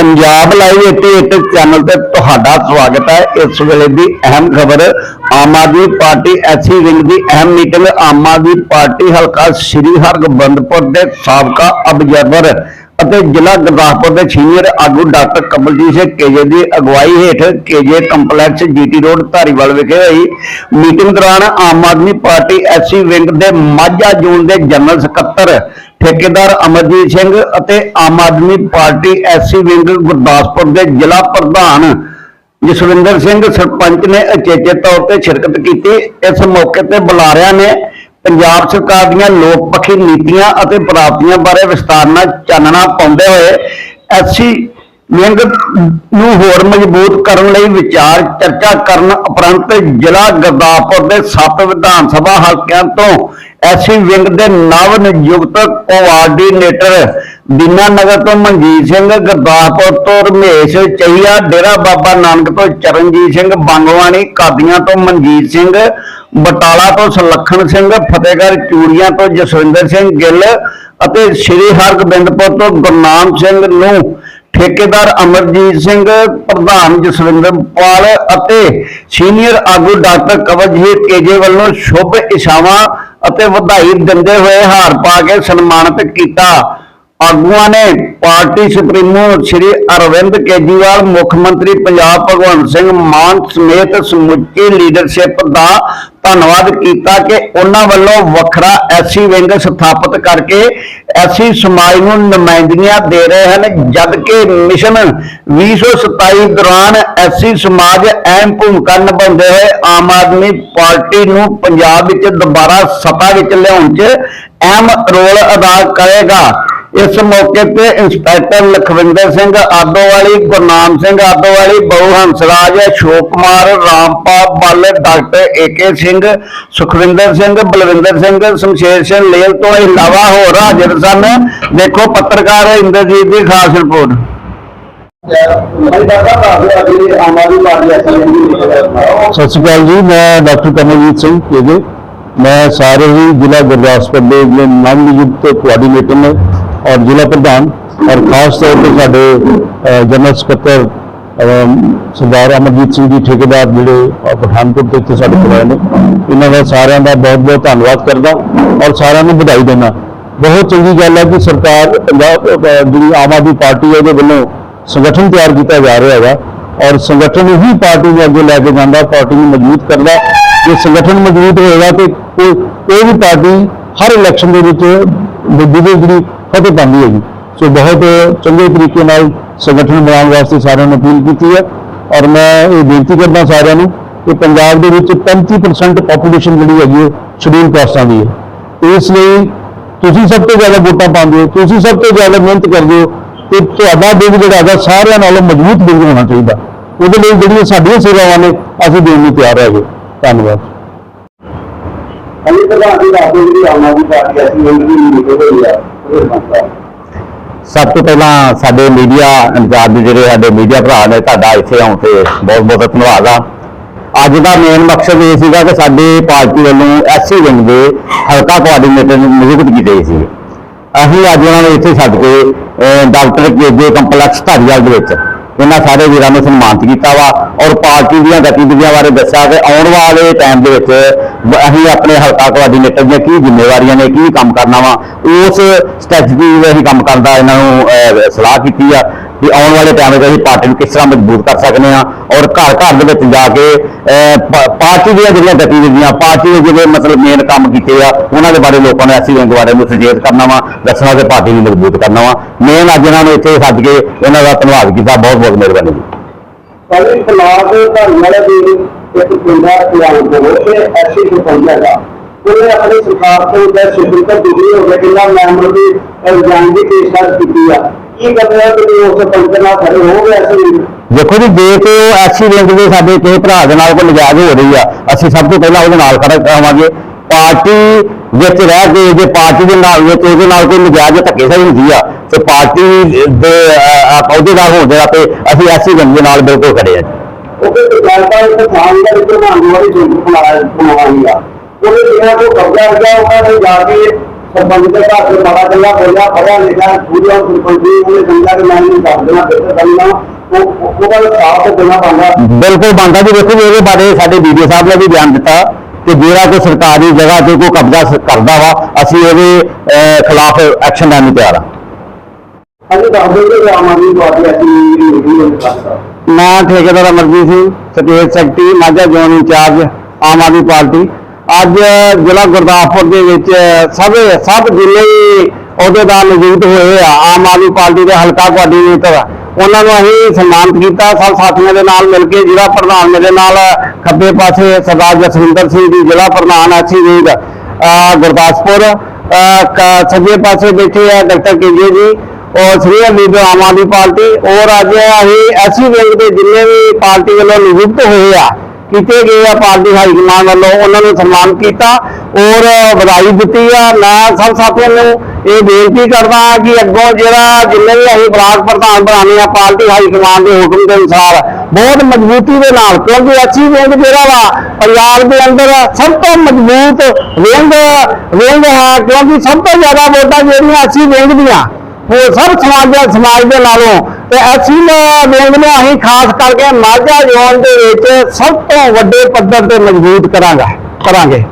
Punjab live 88 channel ਤੇ ਤੁਹਾਡਾ ਸਵਾਗਤ ਹੈ। ਇਸ ਵੇਲੇ ਦੀ ਅਹਿਮ ਖਬਰ, ਆਮ ਆਦਮੀ ਪਾਰਟੀ ਐਸੀ ਵਿੰਗ ਦੀ ਅਹਿਮ ਮੀਟਿੰਗ, ਆਮ ਆਦਮੀ ਪਾਰਟੀ ਹਲਕਾ ਸ੍ਰੀ ਹਰਗੋਬਿੰਦਪੁਰ ਦੇ ਸਾਬਕਾ ਅਬਜ਼ਰਵਰ ਅਤੇ ਜ਼ਿਲ੍ਹਾ ਗੁਰਦਾਸਪੁਰ ਦੇ ਸੀਨੀਅਰ ਆਗੂ ਡਾਕਟਰ ਕਮਲਜੀਤ ਸਿੰਘ ਕੇਜੇ ਦੀ ਅਗਵਾਈ ਹੇਠ KJ complex GT road Dhariwal ਵਿਖੇ ਹੋਈ ਮੀਟਿੰਗ ਦੌਰਾਨ Aam Aadmi party SC wing ਦੇ ਮਾਝਾ ਜ਼ੋਨ ਦੇ ਜਨਰਲ ਸਕੱਤਰ ਠੇਕੇਦਾਰ ਅਮਰਜੀਤ ਸਿੰਘ ਅਤੇ Aam Aadmi party SC wing Gurdaspur ਦੇ ਜ਼ਿਲ੍ਹਾ ਪ੍ਰਧਾਨ ਜਸਵਿੰਦਰ ਸਿੰਘ ਸਰਪੰਚ ਨੇ ਅਚੇਚੇ ਤੌਰ ਤੇ ਸ਼ਿਰਕਤ ਕੀਤੀ। ਇਸ ਮੌਕੇ ਤੇ ਬੁਲਾਰਿਆਂ ਨੇ ਪੰਜਾਬ ਸਰਕਾਰ ਦੀਆਂ ਲੋਕ ਪੱਖੀ ਨੀਤੀਆਂ ਅਤੇ ਪ੍ਰਾਪਤੀਆਂ ਬਾਰੇ ਵਿਸਤਾਰ ਨਾਲ ਚਾਨਣਾ ਪਾਉਂਦੇ ਹੋਏ ਐਸਸੀ ਵਿੰਗ ਨੂੰ ਹੋਰ ਮਜ਼ਬੂਤ ਕਰਨ ਲਈ ਵਿਚਾਰ ਚਰਚਾ ਕਰਨ ਉਪਰੰਤ ਜ਼ਿਲ੍ਹਾ ਗੁਰਦਾਸਪੁਰ ਦੇ ਸੱਤ ਵਿਧਾਨ ਸਭਾ ਹਲਕਿਆਂ ਤੋਂ ਐਸੀ ਵਿੰਗ ਦੇ ਨਵ ਨਿਯੁਕਤ ਕੋਆਰਡੀਨੇਟਰ ਦੀਨਾਨਗਰ ਤੋਂ ਮਨਜੀਤ ਸਿੰਘ, ਗੁਰਦਾਸਪੁਰ ਤੋਂ ਰਮੇਸ਼ ਚਹੀਆ, ਡੇਰਾ ਬਾਬਾ ਨਾਨਕ ਤੋਂ ਚਰਨਜੀਤ ਸਿੰਘ ਬੰਗਵਾਣੀ ਕਾਦੀਆਂ ਤੋਂ ਮਨਜੀਤ ਸਿੰਘ, ਬਟਾਲਾ ਤੋਂ ਸੁਲੱਖਣ ਸਿੰਘ, ਫਤਿਹਗੜ੍ਹ ਚੂੜੀਆਂ ਤੋਂ ਜਸਵਿੰਦਰ ਸਿੰਘ ਗਿੱਲ ਅਤੇ ਸ੍ਰੀ ਹਰਗੋਬਿੰਦਪੁਰ ਤੋਂ ਗੁਰਨਾਮ ਸਿੰਘ ਨੂੰ ਠੇਕੇਦਾਰ ਅਮਰਜੀਤ ਸਿੰਘ, ਪ੍ਰਧਾਨ ਜਸਵਿੰਦਰ ਪਾਲ ਅਤੇ ਸੀਨੀਅਰ ਆਗੂ ਡਾਕਟਰ ਕਵਲਜੀਤ ਕੇਜੇ ਵੱਲੋਂ ਸ਼ੁਭ ਇਸ਼ਾਵਾਂ ਅਤੇ ਵਧਾਈ ਦਿੰਦੇ ਹੋਏ ਹਾਰ ਪਾ ਕੇ ਸਨਮਾਨਿਤ ਕੀਤਾ। ਆਗੂਆਂ ਨੇ ਪਾਰਟੀ ਸੁਪਰੀਮੋ ਸ਼੍ਰੀ ਅਰਵਿੰਦ ਕੇਜਰੀਵਾਲ, ਮੁੱਖ ਮੰਤਰੀ ਪੰਜਾਬ ਭਗਵੰਤ ਸਿੰਘ ਮਾਨ ਸਮੇਤ ਸਮੁੱਚੀ ਲੀਡਰਸ਼ਿਪ ਦਾ ਧੰਨਵਾਦ ਕੀਤਾ ਕਿ ਉਹਨਾਂ ਵੱਲੋਂ ਵੱਖਰਾ ਐਸਸੀ ਵਿੰਗ ਸਥਾਪਿਤ ਕਰਕੇ ਐਸਸੀ ਸਮਾਜ ਨੂੰ ਨੁਮਾਇੰਦਗੀਆਂ ਦੇ ਰਹੇ ਹਨ ਜਦ ਕਿ ਮਿਸ਼ਨ 2027 ਦੌਰਾਨ ਐਸੀ ਸਮਾਜ ਅਹਿਮ ਭੂਮਿਕਾ ਨਿਭਾਉਂਦੇ ਹੋਏ ਆਮ ਆਦਮੀ ਪਾਰਟੀ ਨੂੰ ਪੰਜਾਬ ਵਿੱਚ ਦੁਬਾਰਾ ਸੱਤਾ ਵਿੱਚ ਲਿਆਉਣ 'ਚ ਅਹਿਮ ਰੋਲ ਅਦਾ ਕਰੇਗਾ। ਇਸ ਮੌਕੇ ਤੇ ਇੰਸਪੈਕਟਰ ਲਖਵਿੰਦਰ ਸਿੰਘ ਆਦੋਵਾਲੀ ਗੁਰਨਾਮ ਸਿੰਘ ਆਦੋਵਾਲੀ ਬਹੁ Hansraj Ashok Kumar Rampal Ball doctor A K Singh Sukhwinder Singh Balwinder Singh Shamsher Singh Lel ਤੋਂ ਇਲਾਵਾ ਹੋਰ ਹਾਜ਼ਰ ਸਨ ਦੇਖੋ ਪੱਤਰਕਾਰ ਇੰਦਰਜੀਤ ਦੀ ਖਾਸ ਰਿਪੋਰਟ ਭਾਈ ਦਾਦਾ ਦੱਸ ਦਿਓ ਅੱਜ ਆਮ ਆਦਮੀ ਪਾਰਟੀ ਐਸਾ ਨਹੀਂ ਸਤਿ ਸ਼੍ਰੀ ਅਕਾਲ ਜੀ ਮੈਂ ਡਾਕਟਰ ਕਮਲਜੀਤ ਸਿੰਘ ਕੇਜੇ ਮੈਂ ਸਾਰੇ ਹੀ ਜ਼ਿਲ੍ਹਾ ਗੁਰਦਾਸਪੁਰ ਦੇ ਜਿਹੜੇ ਨਵ-ਨਿਯੁਕਤ ਕੋਆਰਡੀਨੇਟਰ ਨੇ ਔਰ ਜ਼ਿਲ੍ਹਾ ਪ੍ਰਧਾਨ ਔਰ ਖਾਸ ਤੌਰ ਤੇ ਸਾਡੇ ਜਨਰਲ ਸਕੱਤਰ ਸਰਦਾਰ ਅਮਰਜੀਤ ਸਿੰਘ ਜੀ ਠੇਕੇਦਾਰ ਜਿਹੜੇ ਅਹ, ਪਠਾਨਕੋਟ ਦੇ ਇੱਥੇ ਸਾਡੇ ਕੋਲ ਆਏ ਨੇ ਇਹਨਾਂ ਦਾ ਸਾਰਿਆਂ ਦਾ ਬਹੁਤ ਬਹੁਤ ਧੰਨਵਾਦ ਕਰਦਾ ਔਰ ਸਾਰਿਆਂ ਨੂੰ ਵਧਾਈ ਦਿੰਦਾ। ਬਹੁਤ ਚੰਗੀ ਗੱਲ ਹੈ ਕਿ ਸਰਕਾਰ ਪੰਜਾਬ ਜਿਹੜੀ ਆਮ ਆਦਮੀ ਪਾਰਟੀ ਹੈ ਉਹਦੇ ਵੱਲੋਂ ਸੰਗਠਨ ਤਿਆਰ ਕੀਤਾ ਜਾ ਰਿਹਾ ਹੈਗਾ ਔਰ ਸੰਗਠਨ ਹੀ ਪਾਰਟੀ ਨੂੰ ਅੱਗੇ ਲੈ ਕੇ ਜਾਂਦਾ ਪਾਰਟੀ ਨੂੰ ਮਜ਼ਬੂਤ ਕਰਦਾ। ਜੇ ਸੰਗਠਨ ਮਜ਼ਬੂਤ ਹੋਏਗਾ ਤੇ ਕੋਈ ਕੋਈ ਵੀ ਪਾਰਟੀ ਹਰ ਇਲੈਕਸ਼ਨ ਦੇ ਵਿੱਚ ਵੱਡੀ ਜਿਹੜੀ ਫਤਿਹ ਪਾਉਂਦੀ ਹੈਗੀ। ਸੋ ਬਹੁਤ ਚੰਗੇ ਤਰੀਕੇ ਨਾਲ ਸੰਗਠਨ ਬਣਾਉਣ ਵਾਸਤੇ ਸਾਰਿਆਂ ਨੂੰ ਅਪੀਲ ਕੀਤੀ ਹੈ। ਔਰ ਮੈਂ ਇਹ ਬੇਨਤੀ ਕਰਦਾ ਸਾਰਿਆਂ ਨੂੰ ਕਿ ਪੰਜਾਬ ਦੇ ਵਿੱਚ 35% ਪੋਪੂਲੇਸ਼ਨ ਜਿਹੜੀ ਹੈਗੀ ਉਹ ਸ਼ਡਿਊਲ ਕਾਸਟਾਂ ਦੀ ਹੈ। ਇਸ ਲਈ ਤੁਸੀਂ ਸਭ ਤੋਂ ਜ਼ਿਆਦਾ ਵੋਟਾਂ ਪਾਉਂਦੇ ਹੋ, ਤੁਸੀਂ ਸਭ ਤੋਂ ਜ਼ਿਆਦਾ ਮਿਹਨਤ ਕਰਦੇ ਹੋ, ਤੇ ਤੁਹਾਡਾ ਬਿੱਲ ਜਿਹੜਾ ਹੈਗਾ ਸਾਰਿਆਂ ਨਾਲੋਂ ਮਜ਼ਬੂਤ ਬਿੱਲ ਹੋਣਾ ਚਾਹੀਦਾ। ਉਹਦੇ ਲਈ ਜਿਹੜੀਆਂ ਸਾਡੀਆਂ ਸੇਵਾਵਾਂ ਨੇ, ਅਸੀਂ ਦੇਣ ਨੂੰ ਤਿਆਰ ਹੈਗੇ। ਧੰਨਵਾਦ। ਅਲੀ ਪ੍ਰਧਾਨ ਜੀ ਦੱਸ ਦਿਓ ਜਿਹੜੀ ਆਮ ਆਦਮੀ ਪਾਰਟੀ ਐਸੀ ਨਹੀਂ ਦੀ ਮੀਟਿੰਗ ਹੋਈ ਆ ਉਹਦੇ ਮਸਲਾ ਸਭ ਤੋਂ ਪਹਿਲਾਂ ਸਾਡੇ ਮੀਡੀਆ ਇੰਚਾਰਜ ਜਿਹੜੇ ਸਾਡੇ ਮੀਡੀਆ ਭਰਾ ਨੇ ਤੁਹਾਡਾ ਇੱਥੇ ਆਉਣ ਤੇ ਬਹੁਤ ਬਹੁਤ ਧੰਨਵਾਦ ਆ। ਅੱਜ ਦਾ ਮੇਨ ਮਕਸਦ ਇਹ ਸੀਗਾ ਕਿ ਸਾਡੇ ਪਾਰਟੀ ਵੱਲੋਂ ਐਸਸੀ ਵਿੰਗ ਦੇ ਹਲਕਾ ਕੋਆਰਡੀਨੇਟਰ ਨੂੰ ਨਿਯੁਕਤ ਕੀਤੇ ਗਏ ਸੀ ਅਸੀਂ ਅੱਜ ਉਹਨਾਂ ਨੂੰ ਇੱਥੇ ਛੱਡ ਕੇ ਡਾਕਟਰ ਕੇਜੇ ਕੰਪਲੈਕਸ ਧਾਰੀਵਾਲ ਦੇ ਵਿੱਚ ਇਹਨਾਂ ਸਾਰੇ ਵੀਰਾਂ ਨੂੰ ਸਨਮਾਨਿਤ ਕੀਤਾ ਵਾ ਔਰ ਪਾਰਟੀ ਦੀਆਂ ਗਤੀਵਿਧੀਆਂ ਬਾਰੇ ਦੱਸਿਆ ਕਿ ਆਉਣ ਵਾਲੇ ਟਾਈਮ ਦੇ ਵਿੱਚ ਅਸੀਂ ਆਪਣੇ ਹਲਕਾ ਕੋਆਰਡੀਨੇਟਰ ਦੀਆਂ ਕੀ ਜ਼ਿੰਮੇਵਾਰੀਆਂ ਨੇ ਕੀ ਕੰਮ ਕਰਨਾ ਵਾ ਉਸ ਸਟ੍ਰੈਟਜੀ ਦੇ ਅਸੀਂ ਕੰਮ ਕਰਨ ਦਾ ਇਹਨਾਂ ਨੂੰ ਅਹ, ਸਲਾਹ ਕੀਤੀ ਆ। ਕਿ ਆਉਣ ਵਾਲੇ ਟਾਈਮ ਵਿੱਚ ਅਸੀਂ ਪਾਰਟੀ ਨੂੰ ਕਿਸ ਤਰ੍ਹਾਂ ਮਜ਼ਬੂਤ ਕਰ ਸਕਦੇ ਹਾਂ ਔਰ ਘਰ ਘਰ ਦੇ ਵਿੱਚ ਜਾ ਕੇ ਪਾਰਟੀ ਦੀਆਂ ਜਿਹੜੀਆਂ ਗਤੀਵਿਧੀਆਂ, ਪਾਰਟੀ ਦੇ ਜਿਹੜੇ ਮਤਲਬ ਮੇਨ ਕੰਮ ਕੀਤੇ ਆ, ਉਹਨਾਂ ਦੇ ਬਾਰੇ ਲੋਕਾਂ ਨੂੰ ਐਸੀ ਵਿੰਗ ਬਾਰੇ ਨੂੰ ਸੁਚੇਤ ਕਰਨਾ ਵਾ, ਦੱਸਣਾ ਕਿ ਪਾਰਟੀ ਨੂੰ ਮਜ਼ਬੂਤ ਕਰਨਾ ਵਾ। ਮੇਨ ਅੱਜ ਇਹਨਾਂ ਨੂੰ ਇੱਥੇ ਸੱਦ ਕੇ ਇਹਨਾਂ ਦਾ ਧੰਨਵਾਦ ਕੀਤਾ, ਬਹੁਤ ਬਹੁਤ ਮਿਹਰਬਾਨੀ ਜੀ। ਪਹਿਲੇ ਖਲਾਫ ਧਰਮ ਵਾਲੇ ਦੀ ਇੱਕ ਪਿੰਡਾ ਪਿਆਰ ਦੇ ਤੇ ਐਸੀ ਨੂੰ ਪਹੁੰਚੇਗਾ ਉਹਨੇ ਆਪਣੀ ਸਰਕਾਰ ਤੋਂ ਦਾ ਸਿੱਧਾ ਦਿੱਲੀ ਹੋ ਗਿਆ ਕਿੰਨਾ ਮੈਂਬਰ ਦੀ ਇਲਜ਼ਾਮ ਦੀ ਪੇਸ਼ਕਸ਼ ਕੀਤੀ ਆ। ਕੀ ਕਰ ਰਿਹਾ ਕਿ ਉਸ ਪੰਚ ਨਾਲ ਖੜੇ ਹੋ ਗਏ ਐਸੀ ਦੇਖੋ ਜੀ ਜੇ ਤੇ ਉਹ ਰੇਂਜ ਦੇ ਸਾਡੇ ਕਿਸੇ ਭਰਾ ਦੇ ਨਾਲ ਕੋਈ ਨਜਾਇਜ਼ ਹੋ ਰਹੀ ਆ ਅਸੀਂ ਸਭ ਤੋਂ ਪਹਿਲਾਂ ਉਹਦੇ ਨਾਲ ਖੜਾ ਕਰਾਵਾਂਗੇ ਪਾਰਟੀ ਵਿੱਚ ਰਹਿ ਕੇ ਜੇ ਪਾਰਟੀ ਦੇ ਨਾਲ ਵਿੱਚ ਉਹਦੇ ਨਾਲ ਕੋਈ ਨਜਾਇਜ਼ ਧੱਕੇਸ਼ਾਹੀ ਹੁੰਦੀ ਆ ਤੇ ਪਾਰਟੀ ਦੇ ਅਹ, ਅਹੁਦੇਦਾਰ ਹੋਣ ਦੇ ਨਾਤੇ ਅਸੀਂ ਰੇਂਜ ਦੇ ਨਾਲ ਬਿਲਕੁਲ ਖੜੇ ਆ। ਉਹ ਕਿ ਜਾਇਦਾ ਇੱਕ ਥਾਂ ਦਾ ਇੱਕ ਬਣਾਉਣ ਵਾਲੀ ਜੁਗ ਬਣਾਇਆ ਬਣਾਉਣੀ ਆ ਉਹਦੇ ਬਿਨਾਂ ਕੋ ਕਬਜ਼ਾ ਹੋ ਗਿਆ ਉਹਨਾਂ ਨੇ ਜਾ ਕੇ ਸਰਪੰਚ ਦੇ ਘਰ ਦੇ ਬੜਾ ਚੰਗਾ ਬੋਲਿਆ ਪੜਿਆ ਲਿਖਿਆ ਪੂਰਾ ਸਰਪੰਚ ਜੀ ਉਹਨੇ ਸਮਝਿਆ ਕਿ ਮੈਂ ਨਹੀਂ ਕਰ ਦੇਣਾ ਬਿਹਤਰ ਕਰਨਾ ਉਹ ਉਹ- ਉਹਦਾ ਸਾਥ ਦੇਣਾ ਪੈਂਦਾ ਬਿਲਕੁਲ ਬਣਦਾ ਜੀ ਵੇਖੋ ਜੀ ਇਹਦੇ ਬਾਰੇ ਸਾਡੇ ਵੀਡੀਓ ਸਾਹਿਬ ਨੇ ਵੀ ਬਿਆਨ ਦਿੱਤਾ ਕਿ ਜਿਹੜਾ ਕੋਈ ਸਰਕਾਰੀ ਜਗ੍ਹਾ ਤੇ ਕੋਈ ਕਬਜ਼ਾ ਸ- ਕਰਦਾ ਵਾ ਅਸੀਂ ਇਹਦੇ ਅਹ, ਖਿਲਾਫ ਐਕਸ਼ਨ ਲੈਣ ਨੂੰ ਤਿਆਰ ਆ ਅਸੀਂ ਦੱਸ ਦਿੰਦੇ ਕਿ ਆਮ ਆਦਮੀ ਪਾਰਟੀ ਐਸੀ ਨਹੀਂ ਹੋ ਸਕਦਾ ਮੈਂ ਠੇਕੇਦਾਰ Amarjit Singh state secretary Majha zone incharge Aam Aadmi party ਅੱਜ ਜ਼ਿਲ੍ਹਾ ਗੁਰਦਾਸਪੁਰ ਦੇ ਵਿੱਚ ਸਭ ਸਭ ਜਿੰਨੇ ਵੀ ਅਹੁਦੇਦਾਰ ਨਿਯੁਕਤ ਹੋਏ ਆ। ਆਮ ਆਦਮੀ ਪਾਰਟੀ ਦੇ ਹਲਕਾ ਕੋਆਰਡੀਨੇਟਰ। ਆ, ਉਹਨਾਂ ਨੂੰ ਅਸੀਂ ਸਨਮਾਨਿਤ ਕੀਤਾ। ਸਭ ਸਾਥੀਆਂ ਦੇ ਨਾਲ ਮਿਲ ਕੇ ਜ਼ਿਲ੍ਹਾ ਪ੍ਰਧਾਨ ਮੇਰੇ ਨਾਲ ਖੱਬੇ ਪਾਸੇ ਸਰਦਾਰ ਜਸਵਿੰਦਰ ਸਿੰਘ ਜੀ ਜ਼ਿਲ੍ਹਾ ਪ੍ਰਧਾਨ ਐਸੀ ਵਿੰਗ ਗੁਰਦਾਸਪੁਰ ਸੱਜੇ ਪਾਸੇ ਬੈਠੇ ਆ ਡਾਕਟਰ ਕੇਜੇ ਜੀ ਔਰ senior leader Aam Aadmi party. ਔਰ ਅੱਜ ਅਸੀਂ ਐਸੀ ਵਿੰਗ ਦੇ ਜਿੰਨੇ ਵੀ ਪਾਰਟੀ ਵੱਲੋਂ ਨਿਯੁਕਤ ਹੋਏ ਆ। ਕੀਤੇ ਗਏ ਆ ਪਾਰਟੀ ਹਾਈ ਕਮਾਂਡ ਵੱਲੋਂ, ਉਹਨਾਂ ਨੂੰ ਸਨਮਾਨ ਕੀਤਾ ਔਰ ਵਧਾਈ ਦਿੱਤੀ ਆ। ਮੈਂ ਸਭ ਸਾਥੀਆਂ ਨੂੰ ਇਹ ਬੇਨਤੀ ਕਰਦਾ ਕਿ ਅੱਗੋਂ ਜਿਹੜਾ ਜਿੰਨੇ ਵੀ ਅਸੀਂ ਬਲਾਕ ਪ੍ਰਧਾਨ ਬਣਾਉਣੇ ਆ ਪਾਰਟੀ ਹਾਈ ਕਮਾਂਡ ਦੇ ਹੁਕਮ ਦੇ ਅਨੁਸਾਰ ਬਹੁਤ ਮਜ਼ਬੂਤੀ ਦੇ ਨਾਲ, ਕਿਉਂਕਿ ਅੱਛੀ ਵਿੰਗ ਜਿਹੜਾ ਵਾ ਪੰਜਾਬ ਦੇ ਅੰਦਰ ਸਭ ਤੋਂ ਮਜ਼ਬੂਤ ਵਿੰਗ ਵਿੰਗ ਹੈ, ਕਿਉਂਕਿ ਸਭ ਤੋਂ ਜ਼ਿਆਦਾ ਵੋਟਾਂ ਜਿਹੜੀਆਂ ਅੱਛੀ ਵਿੰਗ ਦੀਆਂ, ਉਹ ਸਭ ਸਮਾਜ ਸਮਾਜ ਦੇ ਨਾਲੋਂ ਤੇ ਅਸੀਂ ਵਿੰਗ ਨੂੰ, ਅਸੀਂ ਖਾਸ ਕਰਕੇ ਮਾਝਾ ਜ਼ੋਨ ਦੇ ਵਿੱਚ ਸਭ ਤੋਂ ਵੱਡੇ ਪੱਧਰ ਤੇ ਮਜ਼ਬੂਤ ਕਰਾਂਗਾ ਕਰਾਂਗੇ।